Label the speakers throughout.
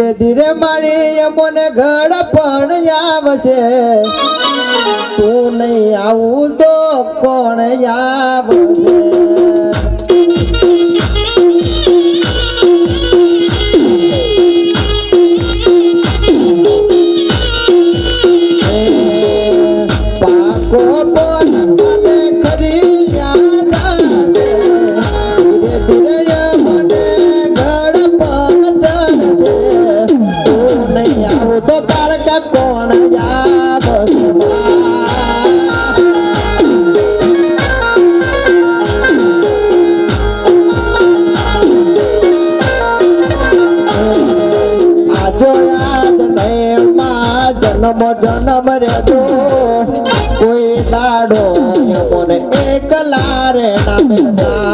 Speaker 1: ધીરે ધીરે મળી મને ઘડ પણ આવશે. જન્મ જન્મ રે દો કોઈ દાડો મને એકલા રે ના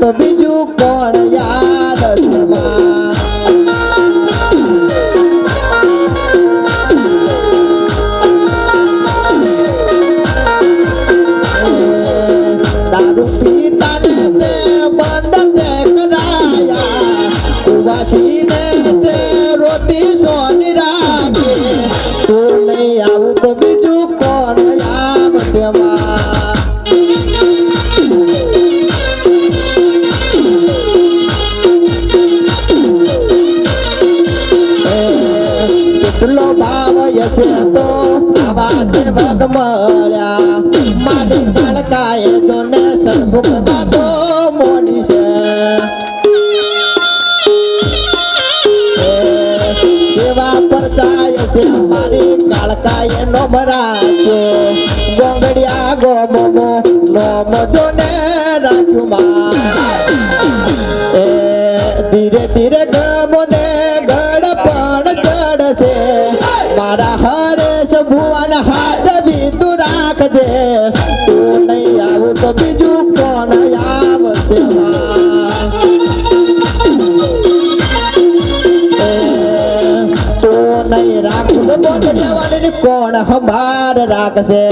Speaker 1: তবে যুগ મારી કાળકા એનો મરાજો ગોંગડિયા ગો મોમો મોમો na khambada da ka se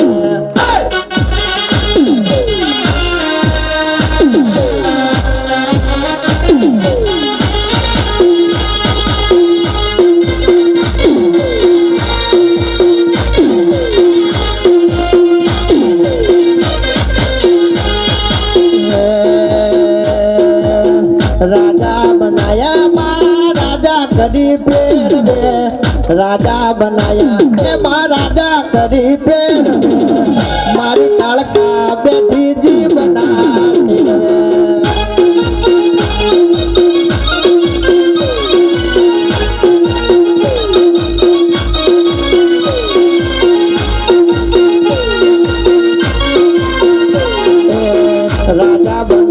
Speaker 1: Radha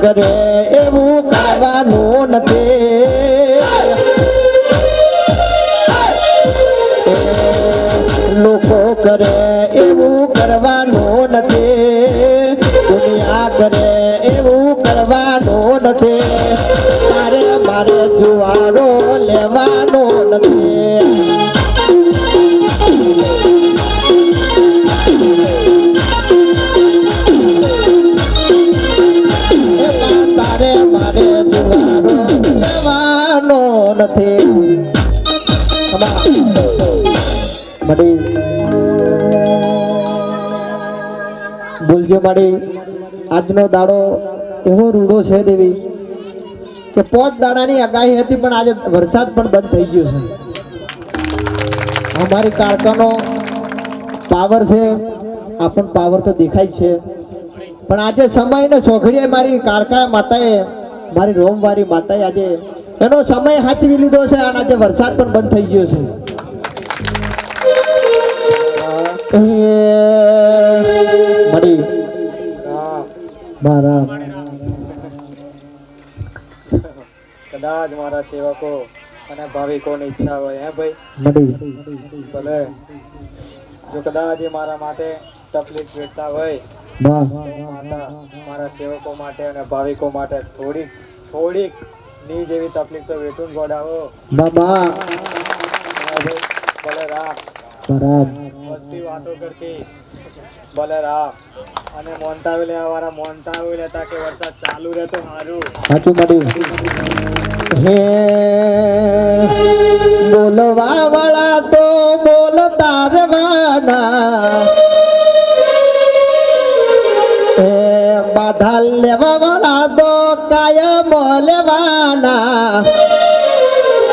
Speaker 1: કરે એવું કરવાનું નથી. લોકો કરે એવું નથી. મળી ભૂલજો મળી આજનો દાડો એવો રૂડો છે દેવી, કે પોચ દાડાની આગાહી હતી, પણ આજે વરસાદ પણ બંધ થઈ ગયો છે. અમારી કારખાનો પાવર છે. આ પણ પાવર તો દેખાય છે. પણ આજે સમય ને સોખડીએ મારી કારકા માતાએ, મારી રોમવારી માતાએ આજે એનો સમય હાચવી લીધો છે અને આજે વરસાદ પણ બંધ થઈ ગયો છે. મળી. મારા.
Speaker 2: કદાચ મારા સેવકો અને ભાવિકોની ઈચ્છા હોય હે ભાઈ?
Speaker 1: મળી.
Speaker 2: ભલે. જો કદાચ એ મારા માટે તકલીફ વેઠતા હોય મારા સેવકો માટે અને ભાવિકો માટે થોડીક થોડીક ની જેવી તકલીફ તો વેઠું ગોડાવો
Speaker 1: બાબા.
Speaker 2: રાખ
Speaker 1: બરાબર.
Speaker 2: મસ્તી વાતો કરતી. ભલે રાખ અને મોનતા વેલે આવારા મોનતા વેલે તા કે વરસાદ ચાલુ રહે તો સારું
Speaker 1: સાચું મળી હે બોલવા વાળા તો બોલતા રવાના બાધા લેવા વાળા તો કાયમ લેવાના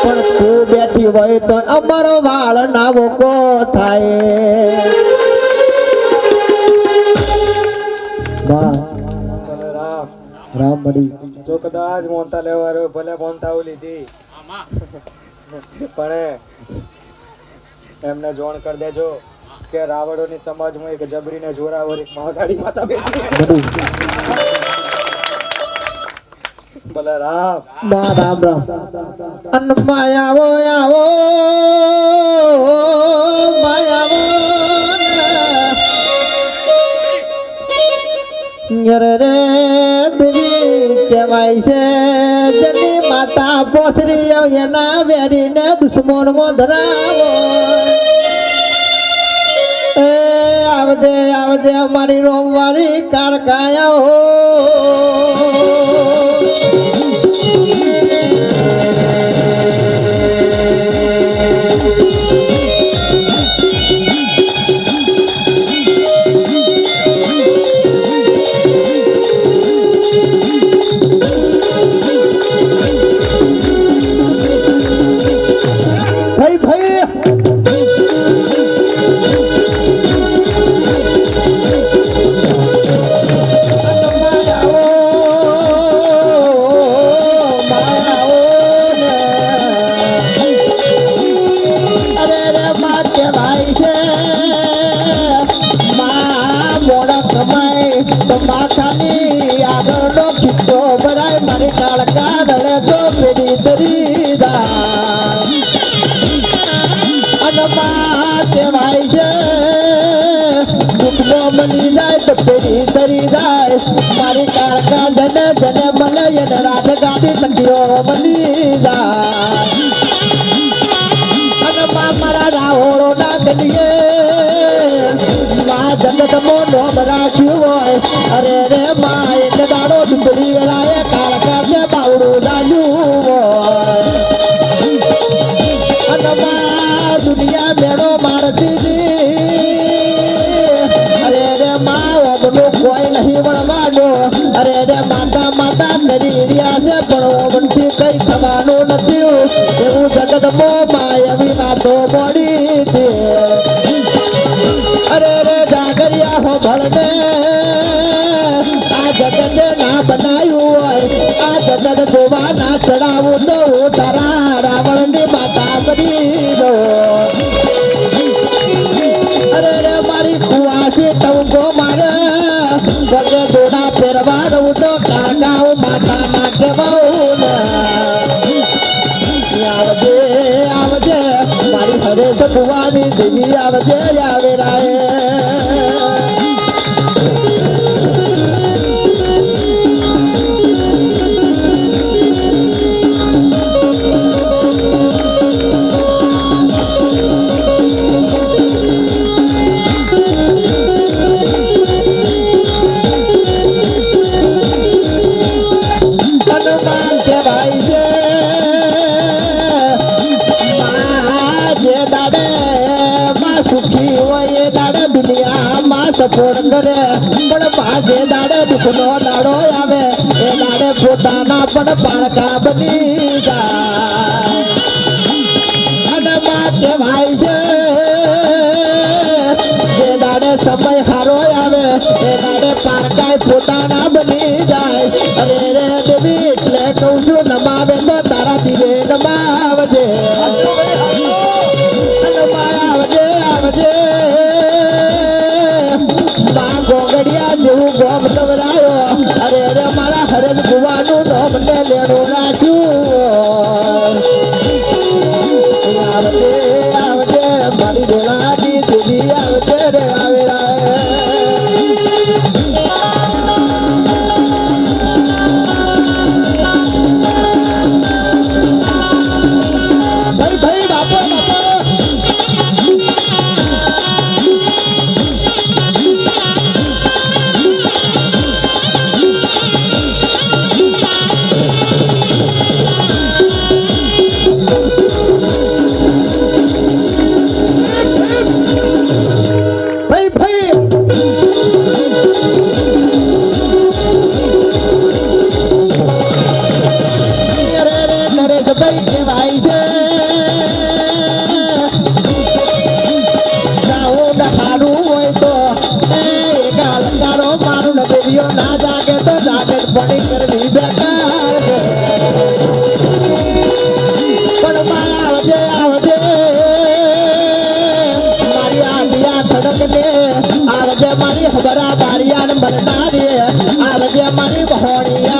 Speaker 1: પણ તું બેઠી હોય તો અમારો વાળ ના મોકો થાય. રામ મળી
Speaker 2: જો કદાચ મોનતા લેવા રહ્યો ભલે મોનતા લીધી. પણ એમને જોણ કરી દેજો કે રાવણોની સમાજમાં એક જબરીને જોરાવર એક મહાકાળી માતા બેઠી. ભલે રામ
Speaker 1: રામ રે દેવી કહેવાય છે, જેની માતા પોસરી એના વેરીને દુશ્મન ધરાવો. આવજે આવજે, અમારી રોમવારી કારકાયા ભાઈ ખાલી આગળનો ખીચો ભરાય, મારી કાળકા દળે તો પેઢી તરી દા કહેવાય છે, દુઃખનો મળી જાય તો પેઢી તરી જાય. મારી કાળકા જને જને મળે, એને રાત ગાડી તકીઓ મળી જાય. મારા રાહોળો ના ગલીએ મા જગત મો નોમ રાખ્યું અરે રે મા એક દાડો ડુંગળી વેળાએ કાળકા છે બાવડું ડાલ્યું હોય અનમાં દુનિયા મેળો મારતી. અરે રે માં ઓમનું કોઈ નહીં વળવાનો અરે રે માતા માતા કરી પોતાના બની જાય અરે આવજે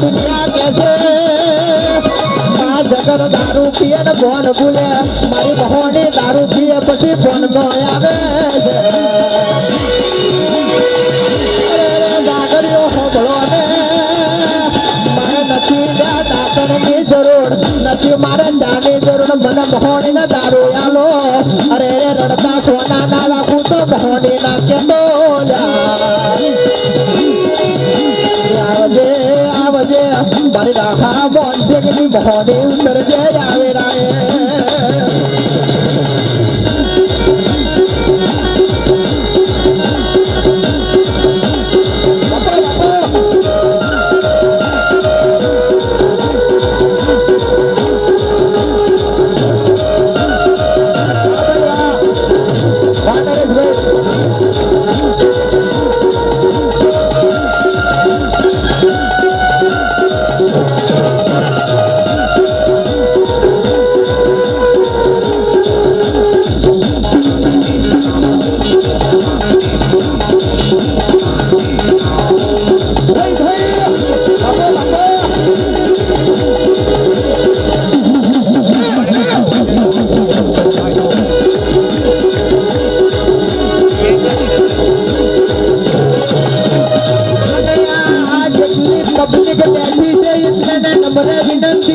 Speaker 1: દુનિયા કે છે આ દારૂ પીએ ને ફોન ભૂલે. મારી બહોણી દારૂ પીએ પછી ફોન આવે. છે દાગરીઓ મારે નથી દાતણની જરૂર. નથી મારે જાની જરૂર. મને બહોણી ને દારૂ Hallelujah. કપની કટાક્ષી છે એટલાના નંબરે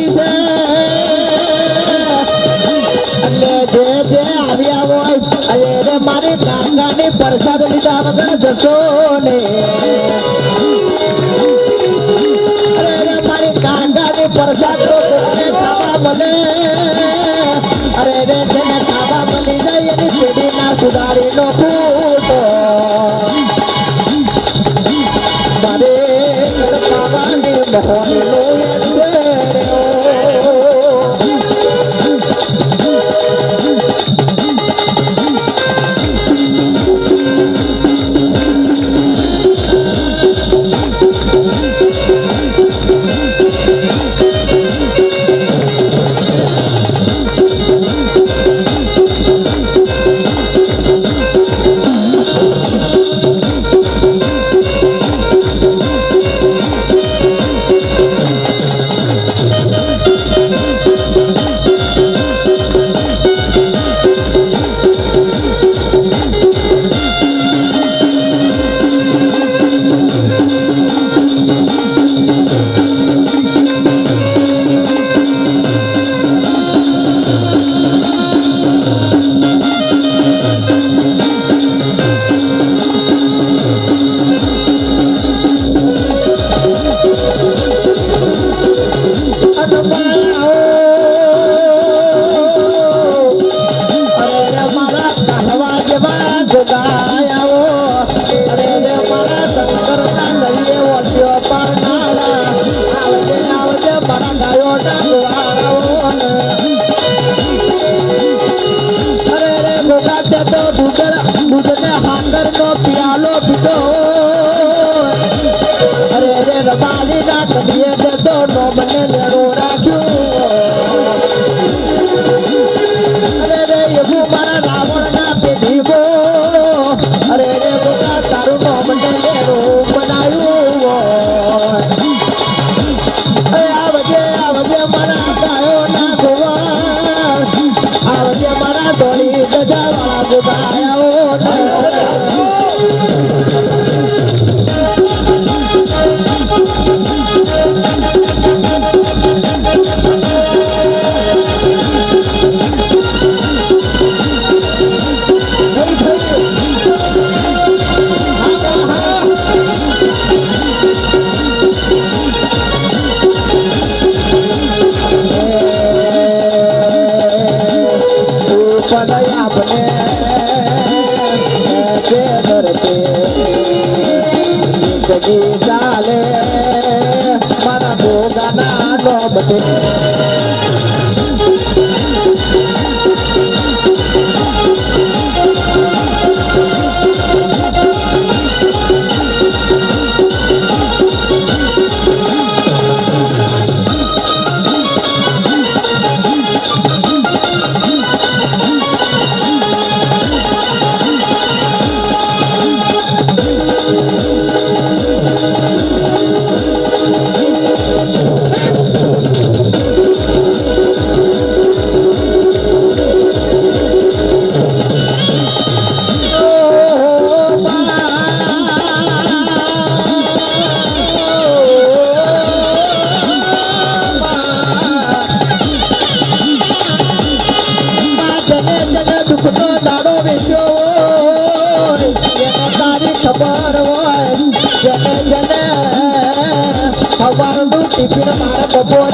Speaker 1: છે. અને જે જે આવ્યા હોય અરે મારી કાંગાની પ્રસાદ લીધા વગર જશો ને. મારી કાંગાની પ્રસાદ તો કોને ખાવા મને અરે રે જેને ખાવા મળી ફૂલ જિંદગી ચાલે. મારા ભોગાના નોબતે મારે